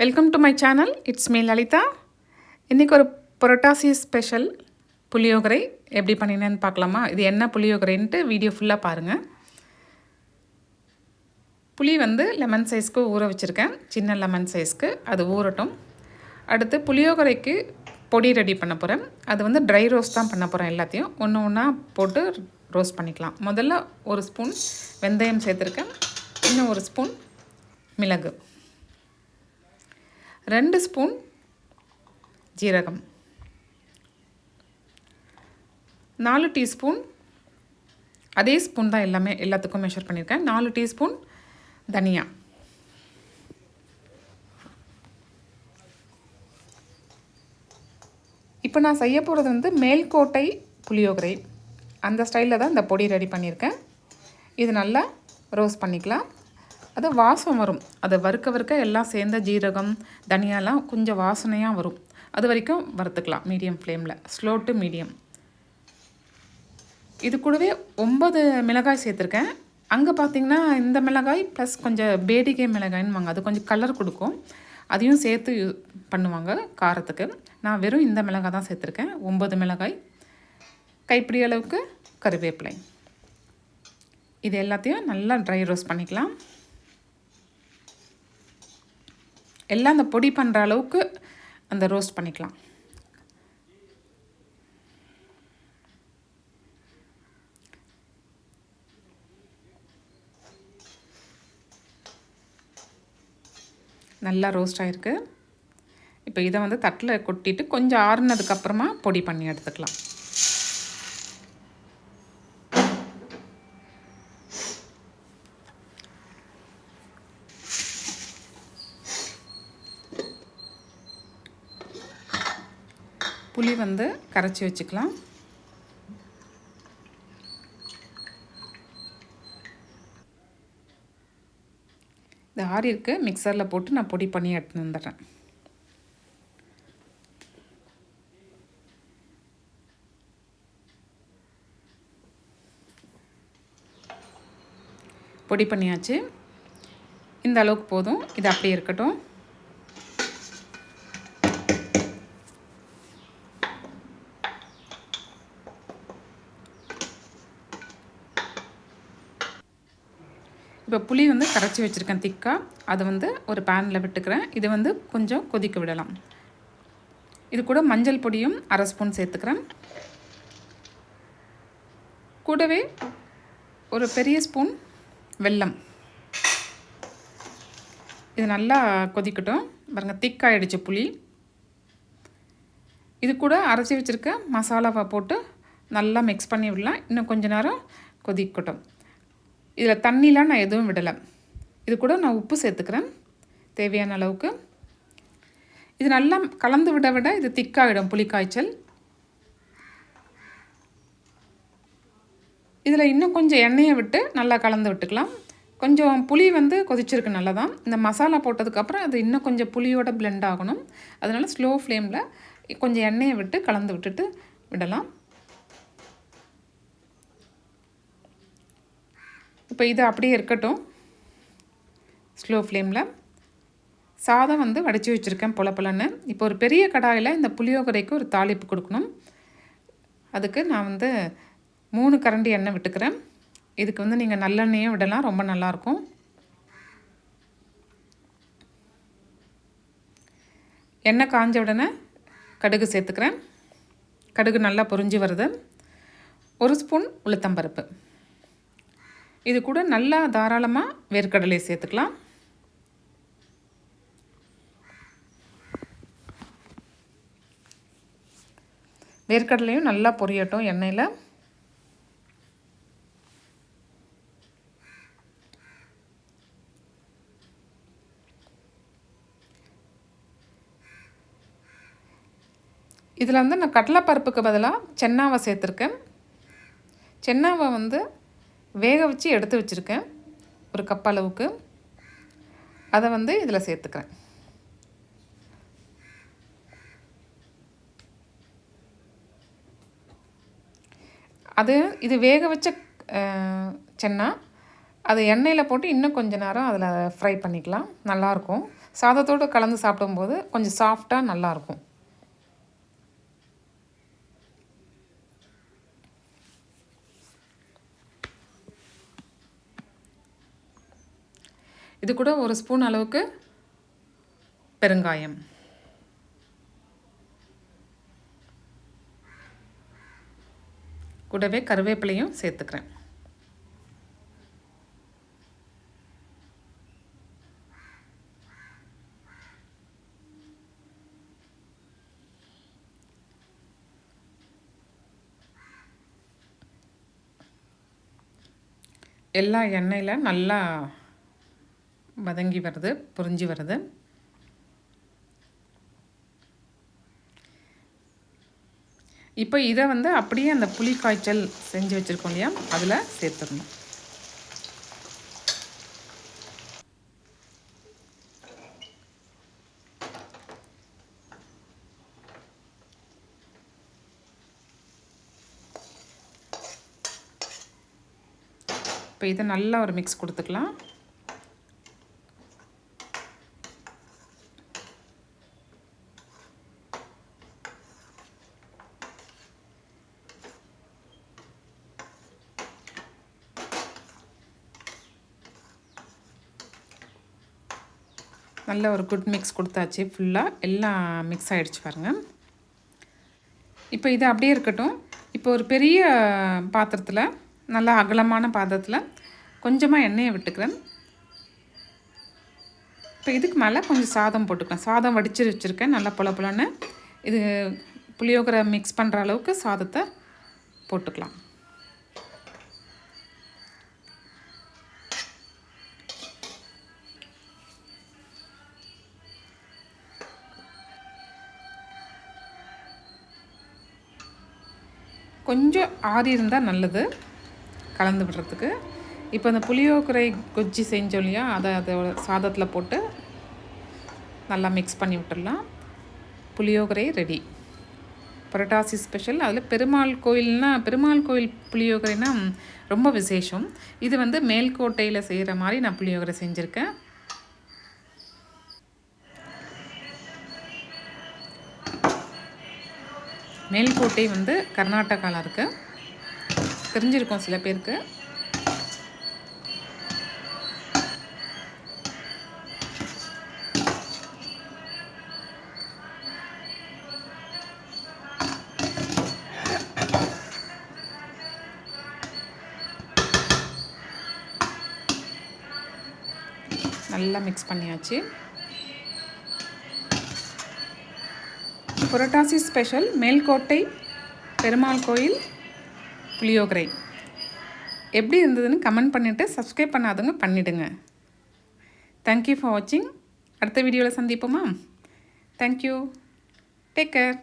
Welcome to my channel it's me Lalitha இன்றைக்கி ஒரு புரட்டாசி special புளியோகரை எப்படி பண்ணினேன்னு பார்க்கலாமா? இது என்ன புளியோகரைன்ட்டு வீடியோ ஃபுல்லாக பாருங்கள் புளி வந்து லெமன் சைஸ்க்கு ஊற வச்சுருக்கேன். சின்ன லெமன் சைஸ்க்கு அது ஊறட்டும். அடுத்து புளியோகரைக்கு பொடி ரெடி பண்ண போகிறேன் அது வந்து ட்ரை ரோஸ்ட் தான் பண்ண போகிறேன் எல்லாத்தையும். ஒன்று ஒன்றா போட்டு ரோஸ்ட் பண்ணிக்கலாம். முதல்ல ஒரு ஸ்பூன் வெந்தயம் சேர்த்துருக்கேன். இன்னும் ஒரு ஸ்பூன் மிளகு. ரெண்டு ஸ்பூன் ஜீரகம். நாலு டீஸ்பூன் அதே ஸ்பூன் தான் எல்லாமே எல்லாத்துக்கும் மெஷர் பண்ணியிருக்கேன். நாலு டீஸ்பூன் தனியா. இப்போ நான் செய்ய போகிறது வந்து மேல்கோட்டை புளியோகரை. அந்த ஸ்டைலில் தான் இந்த பொடி ரெடி பண்ணியிருக்கேன். இது நல்லா ரோஸ்ட் பண்ணிக்கலாம். அது வாசம் வரும். அதை வறுக்க வறுக்க எல்லாம் சேர்ந்த ஜீரகம் தனியாலாம் கொஞ்சம் வாசனையாக வரும். அது வரைக்கும் வறுத்துக்கலாம் மீடியம் ஃப்ளேமில் ஸ்லோ டு மீடியம் இது கூடவே ஒம்பது மிளகாய் சேர்த்துருக்கேன். அங்கே பார்த்தீங்கன்னா இந்த மிளகாய் ப்ளஸ் கொஞ்சம் பேடிகை மிளகாய்ன்னு அது கொஞ்சம் கலர் கொடுக்கும். அதையும் சேர்த்து யூ பண்ணுவாங்க காரத்துக்கு. நான் வெறும் இந்த மிளகாய் தான் சேர்த்துருக்கேன். ஒம்பது மிளகாய். கைப்பிடி அளவுக்கு கருவேப்பிலை. இது எல்லாத்தையும் நல்லா ட்ரை ரோஸ்ட் பண்ணிக்கலாம். எல்லாம் அந்த பொடி பண்ணுற அளவுக்கு அந்த ரோஸ்ட் பண்ணிக்கலாம். நல்லா ரோஸ்ட் ஆகிருக்கு இப்போ இதை வந்து தட்டில் கொட்டிட்டு கொஞ்சம் ஆறுனதுக்கப்புறமா பொடி பண்ணி எடுத்துக்கலாம். வந்து கரைச்சி வச்சுக்கலாம். இந்த ஆறிற்கு இருக்கு மிக்சரில் போட்டு நான் பொடி பண்ணி எடுத்துன்னு வந்துடுறேன். பொடி பண்ணியாச்சு. இந்த அளவுக்கு போதும். இது அப்படியே இருக்கட்டும். இப்போ புளி வந்து கரைச்சி வச்சுருக்கேன் திக்காக அதை வந்து ஒரு பேனில் விட்டுக்கிறேன். இது வந்து கொஞ்சம் கொதிக்க விடலாம். இது கூட மஞ்சள் பொடியும் அரை ஸ்பூன் சேர்த்துக்கிறேன். கூடவே ஒரு பெரிய ஸ்பூன் வெல்லம். இது நல்லா கொதிக்கட்டும். பாருங்கள் திக்காயிடுச்சு புளி. இது கூட அரைச்சி வச்சுருக்க மசாலாவை போட்டு நல்லா மிக்ஸ் பண்ணி விடலாம். இன்னும் கொஞ்ச நேரம் கொதிக்கட்டும். இதில் தண்ணிலாம் நான் எதுவும் விடலை. இது கூட நான் உப்பு சேர்த்துக்கிறேன். தேவையான அளவுக்கு. இது நல்லா கலந்து விட விட இது திக்காகிடும் புளிக்காய்ச்சல். இதில் இன்னும் கொஞ்சம் எண்ணெயை விட்டு நல்லா கலந்து விட்டுக்கலாம். கொஞ்சம் புளி வந்து கொதிச்சிருக்கு நல்லா தான் இந்த மசாலா போட்டதுக்கப்புறம் அது இன்னும் கொஞ்சம் புளியோட பிளெண்ட் ஆகணும். அதனால் ஸ்லோ ஃப்ளேமில் கொஞ்சம் எண்ணெயை விட்டு கலந்து விட்டுட்டு விடலாம். இப்போ இது அப்படியே இருக்கட்டும். ஸ்லோ ஃப்ளேமில் சாதம் வந்து வடித்து வச்சுருக்கேன் பொல இப்போ ஒரு பெரிய கடாயில் இந்த புளியோகரைக்கு ஒரு தாளிப்பு கொடுக்கணும். அதுக்கு நான் வந்து மூணு கரண்டி எண்ணெய் விட்டுக்கிறேன். இதுக்கு வந்து நீங்கள் நல்லெண்ணெயும் விடலாம் ரொம்ப நல்லாயிருக்கும். எண்ணெய் காஞ்ச உடனே கடுகு சேர்த்துக்கிறேன். கடுகு நல்லா பொரிஞ்சு வருது. ஒரு ஸ்பூன் உளுத்தம்பருப்பு. இது கூட நல்லா தாராளமாக வேர்க்கடலை சேர்த்துக்கலாம். வேர்க்கடலையும் நல்லா பொரியட்டும் எண்ணெயில். இதில் வந்து நான் கடலைப்பருப்புக்கு பதிலாக சென்னாவை சேர்த்துருக்கேன். சென்னாவை வந்து வேக வச்சு எடுத்து வச்சுருக்கேன். ஒரு கப் அளவுக்கு. அதை வந்து இதில் சேர்த்துக்கிறேன். அது இது வேக வச்ச சென்னா அது எண்ணெயில் போட்டு இன்னும் கொஞ்சம் நேரம் அதில் ஃப்ரை பண்ணிக்கலாம். நல்லாயிருக்கும் சாதத்தோடு கலந்து சாப்பிடும்போது கொஞ்சம் சாஃப்டாக நல்லாயிருக்கும் இது கூட ஒரு ஸ்பூன் அளவுக்கு பெருங்காயம். கூடவே கருவேப்பிலையும் சேர்த்துக்கிறேன். எல்லா எண்ணெயில் நல்லா வதங்கி வருது புரிஞ்சு வருது. இப்போ இதை வந்து அப்படியே அந்த புளி காய்ச்சல் செஞ்சு வச்சுருக்கோம் இல்லையா? அதில் சேர்த்துடணும். இப்போ இதை நல்லா ஒரு மிக்ஸ் கொடுத்துக்கலாம். நல்ல ஒரு குட் மிக்ஸ் கொடுத்தாச்சு. ஃபுல்லாக எல்லாம் மிக்ஸ் ஆகிடுச்சு பாருங்கள் இப்போ இது அப்படியே இருக்கட்டும். இப்போ ஒரு பெரிய பாத்திரத்தில் நல்லா அகலமான பாத்திரத்தில் கொஞ்சமாக எண்ணெயை விட்டுக்கிறேன். இப்போ இதுக்கு மேலே கொஞ்சம் சாதம் போட்டுக்கலாம் சாதம் வடிச்சு வச்சுருக்கேன். நல்லா பொல பொலன்னு. இது புளியோகரை மிக்ஸ் பண்ணுற அளவுக்கு சாதத்தை போட்டுக்கலாம். கொஞ்சம் ஆறி இருந்தால் நல்லது. கலந்து விடுறதுக்கு. இப்போ அந்த புளியோக்கரை கொஜ்ஜி செஞ்சோம் இல்லையா? அதை அதோட சாதத்தில் போட்டு நல்லா மிக்ஸ் பண்ணி விட்டுடலாம். புளியோகரை ரெடி புரட்டாசி ஸ்பெஷல் அதில் பெருமாள் கோயில்னா பெருமாள் கோயில் புளியோகரைனா ரொம்ப விசேஷம். இது வந்து மேல்கோட்டையில் செய்கிற மாதிரி நான் புளியோகரை செஞ்சுருக்கேன். மேல்கோட்டை வந்து கர்நாடகாவில் இருக்குது தெரிஞ்சிருக்கோம் சில பேருக்கு. நல்லா மிக்ஸ் பண்ணியாச்சு. புரட்டாசி ஸ்பெஷல் மேல்கோட்டை பெருமாள் கோயில் புளியோகரை. எப்படி இருந்ததுன்னு கமெண்ட் பண்ணிவிட்டு சப்ஸ்கிரைப் பண்ணாதவங்க பண்ணிவிடுங்க தேங்க்யூ ஃபார் வாட்சிங் அடுத்த வீடியோவில் சந்திப்போமா? Thank you take care